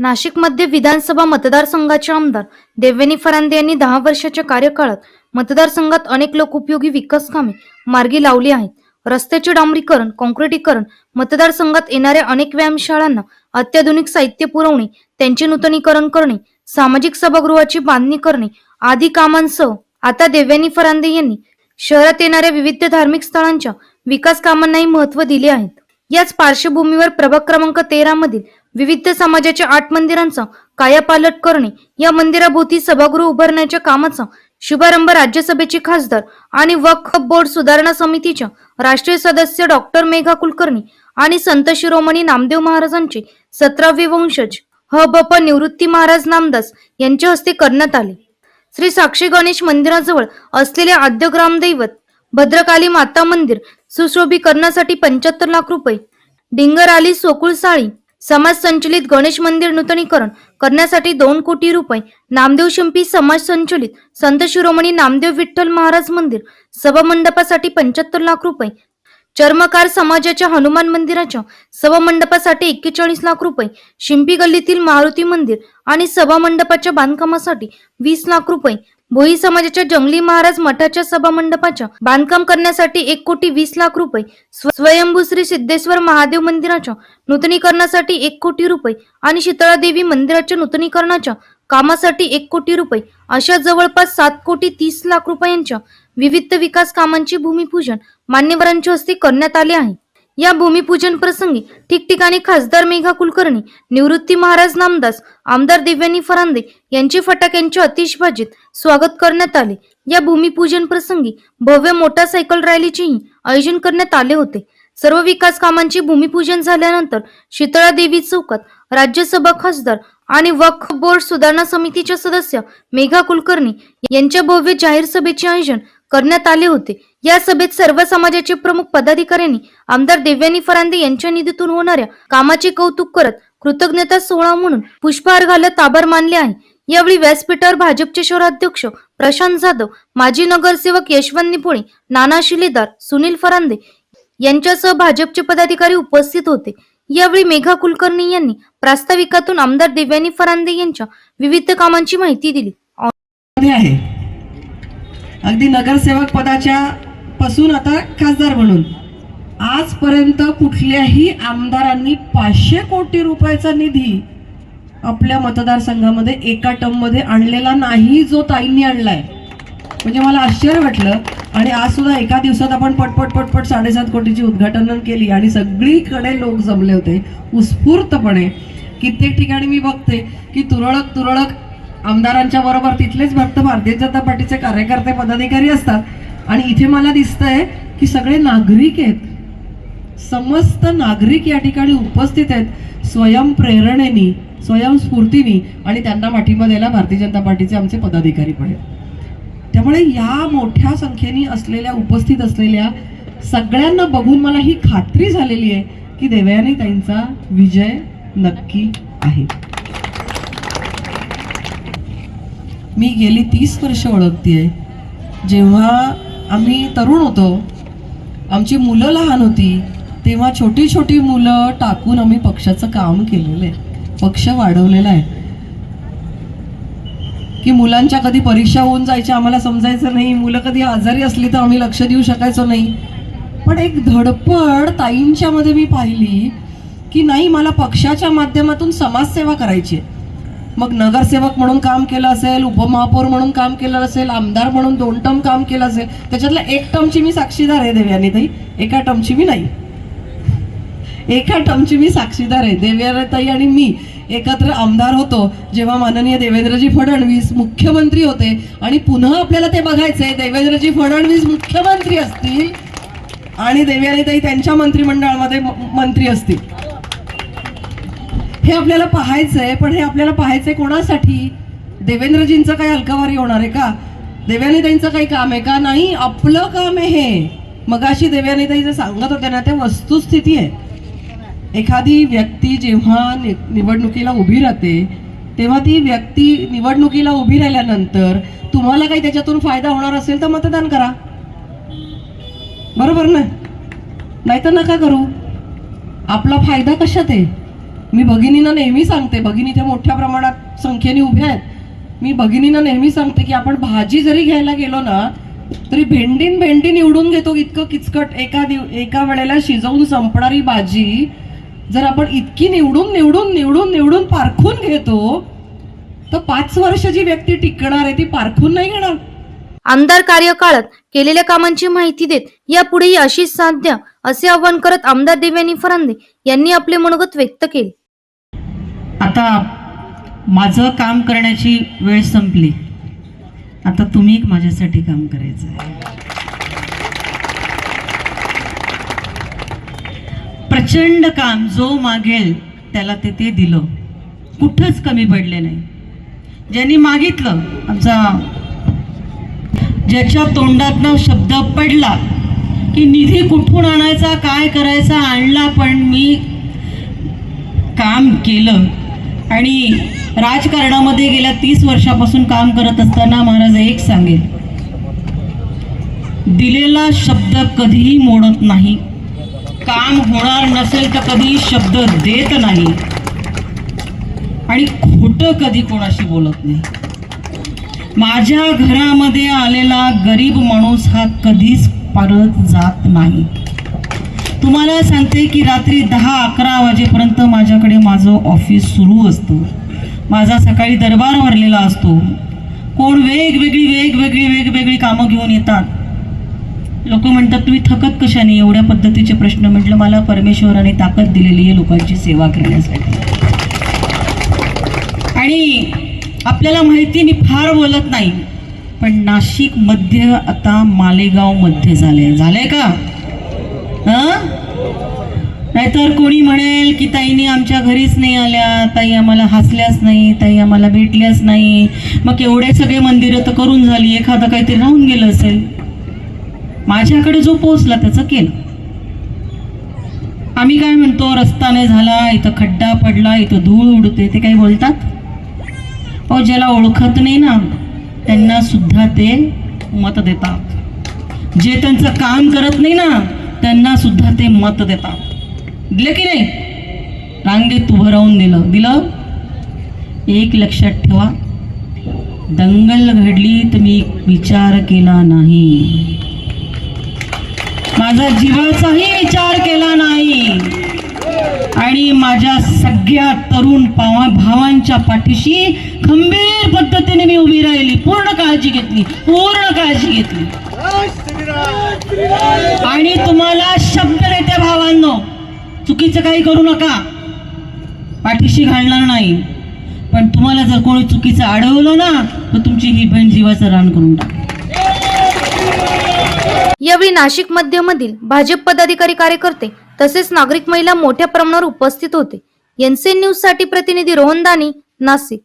नाशिकमध्ये विधानसभा मतदारसंघाचे आमदार देवयानी फरांदे यांनी दहा वर्षाच्या कार्यकाळात मतदारसंघात अनेक लोकउपयोगी विकास कामे मार्गी लावली आहेत. रस्त्याचे डांबरीकरण कॉन्क्रिटीकरण मतदारसंघात येणाऱ्या अनेक व्यायामशाळांना अत्याधुनिक साहित्य पुरवणे त्यांचे नूतनीकरण करणे सामाजिक सभागृहाची बांधणी करणे आदी कामांसह आता देवयानी फरांदे यांनी शहरात येणाऱ्या विविध धार्मिक स्थळांच्या विकास कामांनाही महत्त्व दिले आहेत याच पार्श्वभूमीवर प्रभाग क्रमांक तेरा मधील विविध समाजाच्या आठ मंदिरांचा कायापालट करणे या मंदिराभोवती सभागृह उभारण्याच्या कामाचा शुभारंभ राज्यसभेचे खासदार आणि वक्फ बोर्ड सुधारणा समितीच्या राष्ट्रीय सदस्य डॉक्टर मेघा कुलकर्णी आणि संत शिरोमणी नामदेव महाराजांचे सतरावे वंशज ह. बप निवृत्ती महाराज नामदास यांच्या हस्ते करण्यात आले. श्री साक्षी गणेश मंदिराजवळ असलेले आद्य ग्रामदैवत भद्रकाली माता मंदिर सुशोभीकरणासाठी पंच्याहत्तर लाख रुपये डिंगर आली सोकुळ साळी समाज संचलित गणेश मंदिर नूतनीकरण करण्यासाठी दोन कोटी रुपये नामदेव शिंपी समाज संचलित संत शिरोमणी नामदेव विठ्ठल महाराज मंदिर सभामंडपासाठी पंच्याहत्तर लाख रुपये चर्मकार समाजाच्या हनुमान मंदिराच्या सभामंडपासाठी एक्केचाळीस लाख रुपये शिंपी गल्लीतील मारुती मंदिर आणि सभामंडपाच्या बांधकामासाठी वीस लाख रुपये भोई समाजाच्या जंगली महाराज मठाच्या सभामंडपाच्या बांधकाम करण्यासाठी एक कोटी वीस लाख रुपये स्वयंभू श्री सिद्धेश्वर महादेव मंदिराच्या नूतनीकरणासाठी एक कोटी रुपये आणि शीतळादेवी मंदिराच्या नूतनीकरणाच्या कामासाठी एक कोटी रुपये अशा जवळपास सात कोटी तीस लाख रुपयांच्या विविध विकास कामांचे भूमिपूजन मान्यवरांच्या हस्ते करण्यात आले आहे. या भूमिपूजन प्रसंगी ठिकठिकाणी खासदार मेघा कुलकर्णी निवृत्ती महाराज नामदास आमदार दिव्यानी फरांदे यांचे फटाक्यांच्या अतिशभाजीत स्वागत करण्यात आले. या भूमिपूजन प्रसंगी भव्य मोटारसायकल रॅलीचेही आयोजन करण्यात आले होते. सर्व विकास कामांचे भूमिपूजन झाल्यानंतर शीतळा देवी चौकात राज्यसभा खासदार आणि वक्फ बोर्ड सुधारणा समितीच्या सदस्य मेघा कुलकर्णी यांच्या भव्य जाहीर सभेचे आयोजन करण्यात आले होते. या सभेत सर्व समाजाचे प्रमुख पदाधिकाऱ्यांनी आमदार देव्यानी फरांदे यांच्या निधीतून होणाऱ्या कामाचे कौतुक करत कृतज्ञता सोहळा म्हणून पुष्पहार घालत आभार मानले आहे. यावेळी व्यासपीठावर भाजपचे शहराध्यक्ष प्रशांत जाधव माजी नगरसेवक यशवंत निपुणे नाना शिलेदार सुनील फरांदे यांच्यासह भाजपचे पदाधिकारी उपस्थित होते. यावेळी मेघा कुलकर्णी यांनी प्रास्ताविकातून आमदार देव्यानी फरांदे यांच्या विविध कामांची माहिती दिली. आहे. अगदी नगरसेवक पदाच्या पासून आता खासदार म्हणून. आजपर्यंत कुठल्याही आमदारांनी पाचशे कोटी रुपयाचा निधी आपल्या मतदारसंघामध्ये एका टर्ममध्ये आणलेला नाही जो ताईंनी आणलाय. म्हणजे मला आश्चर्य वाटलं. आणि आज सुद्धा एका दिवसात आपण पटपट पटपट साडेसात कोटीची उद्घाटन केली आणि सगळीकडे लोक जमले होते. उत्स्फूर्तपणे. कित्येक ठिकाणी मी बघते की तुरळक तुरळक आमदारांच्या बरोबर तिथलेच भक्त भारतीय जनता पार्टीचे कार्यकर्ते पदाधिकारी असतात. आणि इथे मला दिसतंय की सगळे नागरिक आहेत. समस्त नागरिक या ठिकाणी उपस्थित आहेत स्वयंप्रेरणेनी स्वयंस्फूर्तीनी आणि त्यांना पाठिंबा द्यायला भारतीय जनता पार्टीचे आमचे पदाधिकारी पण आहेत. त्यामुळे या मोठ्या संख्येने असलेल्या उपस्थित असलेल्या सगळ्यांना बघून मला ही खात्री झालेली आहे की देवयानी त्यांचा विजय नक्की आहे. मी गेली तीस वर्ष ओळखतीये. जेव्हा आम्ही तरुण होतो आमची मुलं लहान होती तेव्हा छोटी छोटी मुलं टाकून आम्ही पक्षाचं काम केलेलं आहे. पक्ष वाढवलेला आहे. की मुलांच्या कधी परीक्षा होऊन जायच्या आम्हाला समजायचं नाही. मुलं कधी आजारी असली तर आम्ही लक्ष देऊ शकायचो नाही. पण एक धडपड ताईंच्यामध्ये मी पाहिली की नाही मला पक्षाच्या माध्यमातून समाजसेवा करायची आहे. मग नगरसेवक म्हणून काम केलं असेल उपमहापौर म्हणून काम केलं असेल आमदार म्हणून दोन टर्म काम केलं असेल त्याच्यातल्या एक टर्मची मी साक्षीदार आहे देवयानी ताई एका टर्मची मी नाही. एका टर्मची मी साक्षीदार आहे देवयानीताई आणि मी. एकत्र आमदार होतो जेव्हा माननीय देवेंद्रजी फडणवीस मुख्यमंत्री होते आणि पुन्हा आपल्याला ते बघायचंय देवेंद्रजी फडणवीस मुख्यमंत्री असतील आणि देवयानीताई त्यांच्या मंत्रिमंडळामध्ये मंत्री असतील. हे आपल्याला पाहायचं आहे पण हे आपल्याला पाहायचंय कोणासाठी? देवेंद्रजींचं काही हलकावारी होणार आहे का? देवयानीताईंचं काही काम आहे का? नाही आपलं काम आहे हे. मगाशी देवयानीताई जे सांगत होते ना ते वस्तुस्थिती आहे. एखादी व्यक्ती जेव्हा नि- निवडणुकीला उभी राहते तेव्हा ती व्यक्ती निवडणुकीला उभी राहिल्यानंतर तुम्हाला काही त्याच्यातून फायदा होणार असेल तर मतदान करा. बरोबर ना? नाहीतर नका करू. आपला फायदा कशात आहे? मी भगिनींना नेहमी सांगते भगिनी इथे मोठ्या प्रमाणात संख्येने उभ्या आहेत. मी भगिनींना नेहमी सांगते की आपण भाजी जरी घ्यायला गेलो ना तरी भेंडीन भेंडी निवडून घेतो इतकं किचकट. एका दिव एका वेळेला शिजवून संपणारी भाजी जर आपण इतकी निवडून निवडून निवडून निवडून पारखून घेतो तर पाच वर्ष जी व्यक्ती टिकणार आहे ती पारखून नाही घेणार. आमदार कार्यकाळात केलेल्या कामांची माहिती देत यापुढेही अशीच साध्य असे आवाहन करत आमदार देवयानी फरांदे यांनी आपले मनोगत व्यक्त केले. आता माझं काम करण्याची वेळ संपली. आता तुम्ही एक माझ्यासाठी काम करायचं आहे. प्रचंड काम जो मागेल त्याला ते ते दिलं. कुठंच कमी पडले नाही. ज्यांनी मागितलं आमचा ज्याच्या तोंडातनं शब्द पडला की निधी कुठून आणायचा काय करायचा आणला पण मी काम केलं. आणि राजकारणामध्ये गेल्या तीस वर्षापासून काम करत असताना महाराज एक सांगेल. दिलेला शब्द कधीही मोडत नाही. काम होणार नसेल तर कधी शब्द देत नाही. आणि खोटं कधी कोणाशी बोलत नाही. माझ्या घरामध्ये आलेला गरीब माणूस हा कधीच परत जात नाही. तुम्हाला सांगते की रात्री दहा अकरा वाजेपर्यंत माझ्याकडे माझं ऑफिस सुरू असतं. माझा सकाळी दरबार भरलेला असतो. कोण वेगवेगळी वेगवेगळी वेगवेगळी कामं घेऊन येतात. लोक म्हणतात तुम्ही थकत कशाने? एवढ्या पद्धतीचे प्रश्न. म्हटलं मला परमेश्वराने ताकद दिलेली आहे लोकांची सेवा करण्यासाठी. आणि आपल्याला माहिती मी फार बोलत नाही पण नाशिक मध्य आता मालेगावमध्ये झाले झालंय का? नाहीतर कोणी म्हणेल की ताईने आमच्या घरीच नाही आल्या. ताई आम्हाला हसल्याच नाही. ताई आम्हाला भेटल्याच नाही. मग एवढे सगळे मंदिरं तर करून झाली. एखादं काहीतरी राहून गेलं असेल. माझ्याकडे जो पोचला त्याचं केलं. आम्ही काय म्हणतो रस्ता नाही झाला. इथं खड्डा पडला. इथं धूळ उडते. ते काही बोलतात? अहो ज्याला ओळखत नाही ना त्यांना सुद्धा ते मत देतात. जे त्यांचं काम करत नाही ना त्यांना सुद्धा ते मत देतात. दिलं की नाही? रांगेत उभं राहून दिलं. दिलं? एक लक्षात ठेवा. दंगल घडली तर मी विचार केला नाही. माझा जीवाचाही विचार केला नाही. आणि माझ्या सगळ्या तरुण पावा भावांच्या पाठीशी खंबीर पद्धतीने मी उभी राहिली. पूर्ण काळजी घेतली. पूर्ण काळजी घेतली. आणि तुम्हाला शब्द देते भावांनो. चुकीचं काही करू नका. पाठीशी घालणार नाही. पण तुम्हाला जर कोणी चुकीचं अडवलं ना तर तुमची ही बहीण जीवाचं रान करून टाक यावेळी नाशिक मध्यमधील भाजप पदाधिकारी कार्यकर्ते तसेच नागरिक महिला मोठ्या प्रमाणावर उपस्थित होते. एनसीएन न्यूजसाठी प्रतिनिधी रोहन दानी नाशिक.